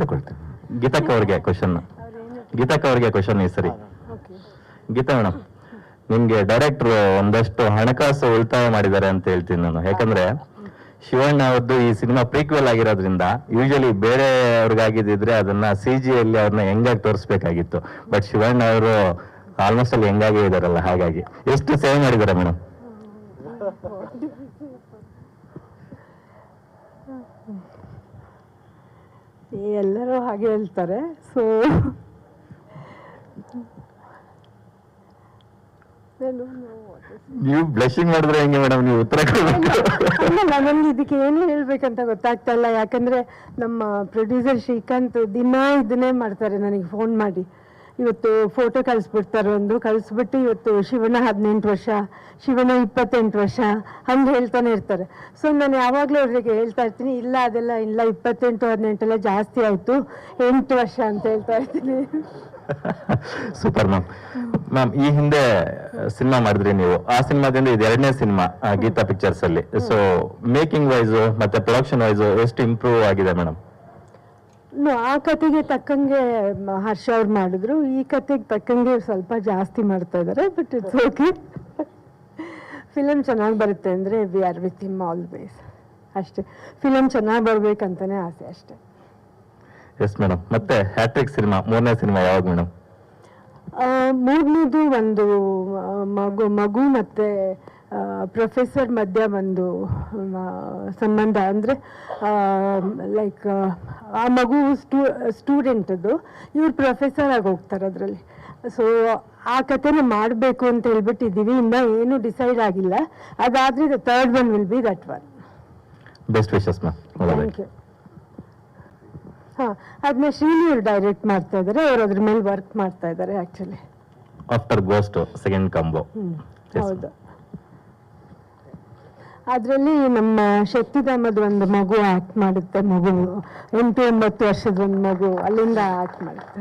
ತಗೊಳ್ತೀನಿ ಗೀತಕ್ಕ ಅವ್ರಿಗೆ ಕ್ವಶನ್ ಗೀತಕ್ಕ ಅವ್ರಿಗೆ ಕ್ವಶನ್ ಈ ಸರಿ. ಗೀತಾ ಮೇಡಮ್ ನಿಮ್ಗೆ ಡೈರೆಕ್ಟ್ರು ಒಂದಷ್ಟು ಹಣಕಾಸು ಉಳಿತಾಯ ಮಾಡಿದ್ದಾರೆ ಅಂತ ಹೇಳ್ತೀನಿ ನಾನು. ಯಾಕಂದ್ರೆ ಶಿವಣ್ಣ ಅವ್ರದ್ದು ಈ ಸಿನಿಮಾ ಪ್ರೀಕ್ವೆಲ್ ಆಗಿರೋದ್ರಿಂದ ಯೂಶಲಿ ಬೇರೆ ಅವ್ರಿಗಾಗಿದ್ದಿದ್ರೆ ಅದನ್ನ ಸಿ ಜಿ ಅಲ್ಲಿ ಅವ್ರನ್ನ ಹೆಂಗಾಗಿ ತೋರಿಸ್ಬೇಕಾಗಿತ್ತು. ಬಟ್ ಶಿವಣ್ಣ ಅವರು ಆಲ್ಮೋಸ್ಟ್ ಅಲ್ಲಿ ಹೆಂಗಾಗೇ ಇದಾರಲ್ಲ ಹಾಗಾಗಿ. ಎಷ್ಟು ಸೇವ್ ಮಾಡಿದ್ದಾರೆ ಮೇಡಮ್ ಎಲ್ಲರೂ ಹಾಗೆ ಹೇಳ್ತಾರೆ. ಸೊ ನೀವು ಬ್ಲಶಿಂಗ್ ಮಾಡಿದ್ರೆ ಹೆಂಗೆ ಮೇಡಮ್ ನೀವು ಉತ್ತರ ನನಗೆ ಇದಕ್ಕೆ ಏನು ಹೇಳ್ಬೇಕಂತ ಗೊತ್ತಾಗ್ತಾ ಇಲ್ಲ. ಯಾಕಂದ್ರೆ ನಮ್ಮ ಪ್ರೊಡ್ಯೂಸರ್ ಶ್ರೀಕಾಂತ್ ದಿನ ಇದನ್ನೇ ಮಾಡ್ತಾರೆ ನನಗೆ ಫೋನ್ ಮಾಡಿ. ಇವತ್ತು ಫೋಟೋ ಕಳಿಸ್ಬಿಡ್ತಾರೆ ಒಂದು ಕಳಿಸ್ಬಿಟ್ಟು ಇವತ್ತು ಶಿವನ ಹದಿನೆಂಟು ವರ್ಷ ಶಿವನ ಇಪ್ಪತ್ತೆಂಟು ವರ್ಷ ಹಂಗೆ ಹೇಳ್ತಾನೆ ಇರ್ತಾರೆ. ಸೊ ನಾನು ಯಾವಾಗಲೂ ಅವ್ರಿಗೆ ಹೇಳ್ತಾ ಇರ್ತೀನಿ, ಇಲ್ಲ ಅದೆಲ್ಲ, ಇಲ್ಲ ಇಪ್ಪತ್ತೆಂಟು, ಹದಿನೆಂಟೆಲ್ಲ ಜಾಸ್ತಿ ಆಯಿತು, ಎಂಟು ವರ್ಷ ಅಂತ ಹೇಳ್ತಾ ಇರ್ತೀನಿ. ಸೂಪರ್ ಮ್ಯಾಮ್ ಮ್ಯಾಮ್ ಈ ಹಿಂದೆ ಸಿನಿಮಾ ಮಾಡಿದ್ರಿ ನೀವು. ಆ ಸಿನಿಮಾದಿಂದ ಇದು ಎರಡನೇ ಸಿನಿಮಾ ಗೀತಾ ಪಿಕ್ಚರ್ಸ್ ಅಲ್ಲಿ. ಸೊ ಮೇಕಿಂಗ್ ವೈಸ್ ಮತ್ತೆ ಪ್ರೊಡಕ್ಷನ್ ವೈಸ್ ಎಷ್ಟು ಇಂಪ್ರೂವ್ ಆಗಿದೆ ಮೇಡಮ್ ಆ ಕತೆಗೆ ತಕ್ಕಂಗೆ ಹರ್ಷ ಅವ್ರು ಮಾಡಿದ್ರು. ಈ ಕತೆಗೆ ತಕ್ಕಂಗೆ ಸ್ವಲ್ಪ ಜಾಸ್ತಿ ಮಾಡ್ತಾ ಇದ್ದಾರೆ ಬಟ್ ಇಟ್ಸ್ ಓಕೆ ಫಿಲಮ್ ಚೆನ್ನಾಗಿ ಬರುತ್ತೆ ಅಂದರೆ we are with him always ಅಷ್ಟೇ. ಫಿಲಮ್ ಚೆನ್ನಾಗಿ ಬರ್ಬೇಕಂತಾನೆ ಆಸೆ ಅಷ್ಟೇ. ಎಸ್ ಮೇಡಮ್ ಮತ್ತೆ ಹ್ಯಾಟ್ರಿಕ್ ಸಿನಿಮಾ ಮೂರನೇ ಸಿನಿಮಾ ಯಾವಾಗ ಮೇಡಮ್ ಮೂರನೇದು ಒಂದು ಮಗು ಮಗು ಮತ್ತೆ ಪ್ರೊಫೆಸರ್ ಮಧ್ಯ ಒಂದು ಸಂಬಂಧ ಅಂದರೆ ಲೈಕ್ ಆ ಮಗು ಸ್ಟೂ ಸ್ಟೂಡೆಂಟದ್ದು ಇವ್ರು ಪ್ರೊಫೆಸರ್ ಆಗಿ ಹೋಗ್ತಾರೆ ಅದರಲ್ಲಿ. ಸೊ ಆ ಕಥೆನ ಮಾಡಬೇಕು ಅಂತ ಹೇಳ್ಬಿಟ್ಟಿದ್ದೀವಿ ಇನ್ನೂ ಏನು ಡಿಸೈಡ್ ಆಗಿಲ್ಲ. ಅದಾದರೆ the third one will be that one best wishes ma'am thank you ಹಾಂ ಅದನ್ನ ಶ್ರೀನಿ ಅವ್ರು ಡೈರೆಕ್ಟ್ ಮಾಡ್ತಾ ಇದ್ದಾರೆ ಅವ್ರು ಅದ್ರ ಮೇಲೆ ವರ್ಕ್ ಮಾಡ್ತಾ ಇದ್ದಾರೆ actually after ghost second combo ಹ್ಞೂ ಹೌದು. ಅದರಲ್ಲಿ ನಮ್ಮ ಶಕ್ತಿಧಾಮದ ಒಂದು ಮಗು ಆಕ್ಟ್ ಮಾಡುತ್ತೆ, ಮಗು ಎಂಟು ಒಂಬತ್ತು ವರ್ಷದ ಒಂದು ಮಗು, ಅಲ್ಲಿಂದ ಆಕ್ಟ್ ಮಾಡುತ್ತೆ.